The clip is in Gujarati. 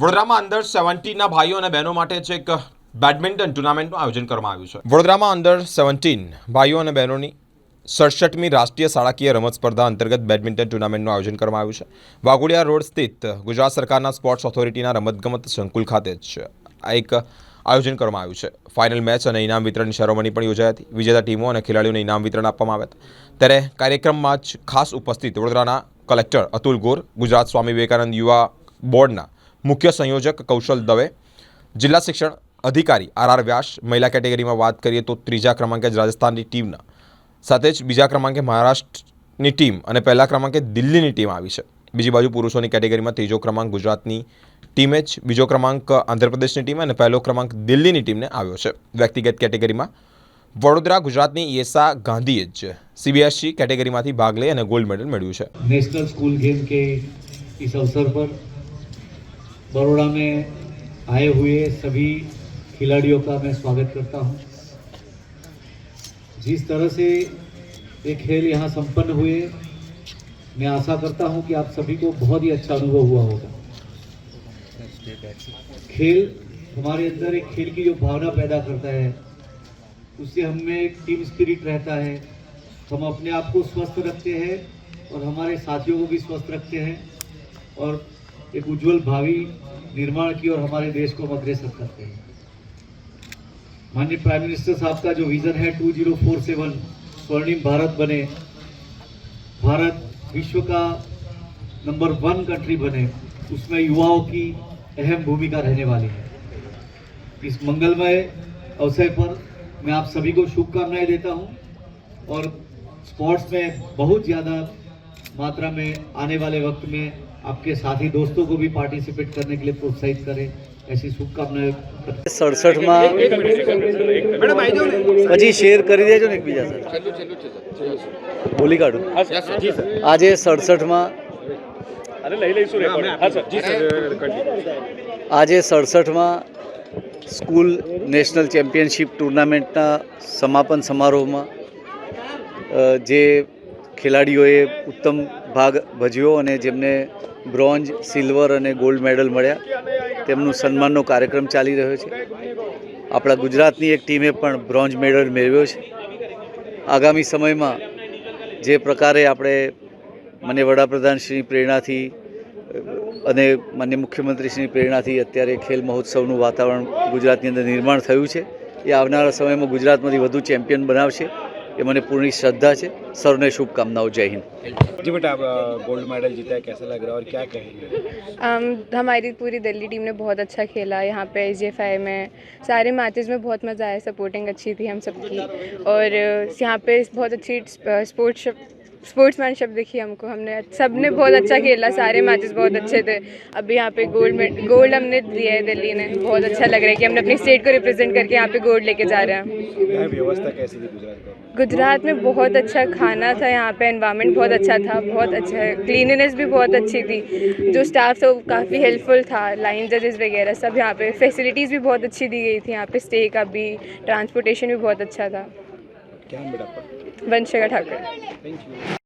વડોદરામાં અંડર સેવન્ટીનના ભાઈઓ અને બહેનો માટે છે એક બેડમિન્ટન ટુર્નામેન્ટનું આયોજન કરવામાં આવ્યું છે. વડોદરામાં અંડર સેવન્ટીન ભાઈઓ અને બહેનોની સડસઠમી રાષ્ટ્રીય શાળાકીય રમત સ્પર્ધા અંતર્ગત બેડમિન્ટન ટુર્નામેન્ટનું આયોજન કરવામાં આવ્યું છે. વાઘોડિયા રોડ સ્થિત ગુજરાત સરકારના સ્પોર્ટ્સ ઓથોરિટીના રમતગમત સંકુલ ખાતે જ આ એક આયોજન કરવામાં આવ્યું છે. ફાઇનલ મેચ અને ઇનામ વિતરણ સેરેમની પણ યોજાઈ હતી. વિજેતા ટીમો અને ખેલાડીઓને ઇનામ વિતરણ આપવામાં આવ્યા હતા. ત્યારે કાર્યક્રમમાં જ ખાસ ઉપસ્થિત વડોદરાના કલેક્ટર અતુલ ગોર, ગુજરાત સ્વામી વિવેકાનંદ યુવા બોર્ડના મુખ્ય સંયોજક કૌશલ દવે, જિલ્લા શિક્ષણ અધિકારી આર આર વ્યાસ, મહિલા કેટેગરીમાં વાત કરીએ તો ત્રીજા ક્રમાંકે જ રાજસ્થાનની ટીમના સાથે જ બીજા ક્રમાંકે મહારાષ્ટ્રની ટીમ અને પહેલા ક્રમાંકે દિલ્હીની ટીમ આવી છે. બીજી બાજુ પુરુષોની કેટેગરીમાં ત્રીજો ક્રમાંક ગુજરાતની ટીમે જ, બીજો ક્રમાંક આંધ્રપ્રદેશની ટીમે અને પહેલો ક્રમાંક દિલ્હીની ટીમને આવ્યો છે. વ્યક્તિગત કેટેગરીમાં વડોદરા ગુજરાતની યેસા ગાંધીએ જ સીબીએસસી કેટેગરીમાંથી ભાગ લઈ અને ગોલ્ડ મેડલ મેળવ્યું છે. નેશનલ સ્કૂલ ગેમ કે, ઇસ અવસર પર बड़ोड़ा में आए हुए सभी खिलाड़ियों का मैं स्वागत करता हूँ। जिस तरह से ये खेल यहाँ संपन्न हुए, मैं आशा करता हूँ कि आप सभी को बहुत ही अच्छा अनुभव हुआ होगा। खेल हमारे अंदर एक खेल की जो भावना पैदा करता है, उससे हमें एक टीम स्पिरिट रहता है। हम अपने आप को स्वस्थ रखते हैं और हमारे साथियों को भी स्वस्थ रखते हैं और एक उज्जवल भावी निर्माण की और हमारे देश को हम अग्रसर करते हैं। माननीय प्राइम मिनिस्टर साहब का जो विजन है 2047 स्वर्णिम भारत बने, भारत विश्व का नंबर वन कंट्री बने, उसमें युवाओं की अहम भूमिका रहने वाली है। इस मंगलमय अवसर पर मैं आप सभी को शुभकामनाएँ देता हूँ और स्पोर्ट्स में बहुत ज़्यादा मात्रा में आने वाले वक्त में आपके साथी दोस्तों को भी पार्टिसिपेट करने के लिए प्रोत्साहित करें ऐसी शुभकामनाएं करता हूं। સડસઠમાં પછી શેર કરી દેજો ને એકબીજા સાથે બોલી કાઢું આજે સડસઠમાં આજે સડસઠમાં સ્કૂલ નેશનલ ચેમ્પિયનશિપ ટુર્નામેન્ટના સમાપન સમારોહમાં અ, જે ખેલાડીઓએ ઉત્તમ ભાગ ભજવ્યો અને જેમને બ્રોન્ઝ સિલ્વર અને ગોલ્ડ મેડલ મળ્યા. તેમનું સન્માનનો કાર્યક્રમ ચાલી રહ્યો છે. આપણા ગુજરાતની એક ટીમે પણ બ્રોન્ઝ મેડલ મેળવ્યો છે. આગામી સમયમાં જે પ્રકારે આપણે મને વડાપ્રધાનશ્રીની પ્રેરણાથી, અને માન્ય મુખ્યમંત્રીશ્રીની પ્રેરણાથી અત્યારે ખેલ મહોત્સવનું વાતાવરણ ગુજરાતની અંદર નિર્માણ થયું છે. એ આવનારા સમયમાં ગુજરાતમાંથી વધુ ચેમ્પિયન બનાવશે. એ મને પૂર્ણ શ્રદ્ધા છે સૌને શુભકામનાઓ જય હિન્દ जी बेटा आप गोल्ड मेडल जीता है कैसा लग रहा है और क्या कहेंगे um, हमारी पूरी दिल्ली टीम ने बहुत अच्छा खेला यहाँ पे एस में सारे मैचेस में बहुत मज़ा आया सपोर्टिंग अच्छी थी हम सबकी और अ, यहाँ पे बहुत अच्छी स्पोर्ट्स स्पोर्ट्समैनशिप दिखी हमको हमने सबने बहुत अच्छा खेला सारे मैचेस बहुत अच्छे थे। अभी यहाँ पे गोल्ड गोल्ड हमने दिया है दिल्ली ने बहुत अच्छा लग रहा है कि हमने अपनी स्टेट को रिप्रेजेंट करके यहाँ पे गोल्ड लेके जा रहे हैं। व्यवस्था कैसी थी गुजरात गुजरात में बहुत अच्छा खाना था यहाँ पे एनवायरनमेंट बहुत अच्छा था बहुत अच्छा है क्लीनिनेस भी बहुत अच्छी थी। जो स्टाफ था वो काफ़ी हेल्पफुल था लाइन जजेस वगैरह सब यहाँ पे फैसिलिटीज़ भी बहुत अच्छी दी गई थी यहाँ पे स्टे का भी ट्रांसपोर्टेशन भी बहुत अच्छा था। वंशिका ठाकुर।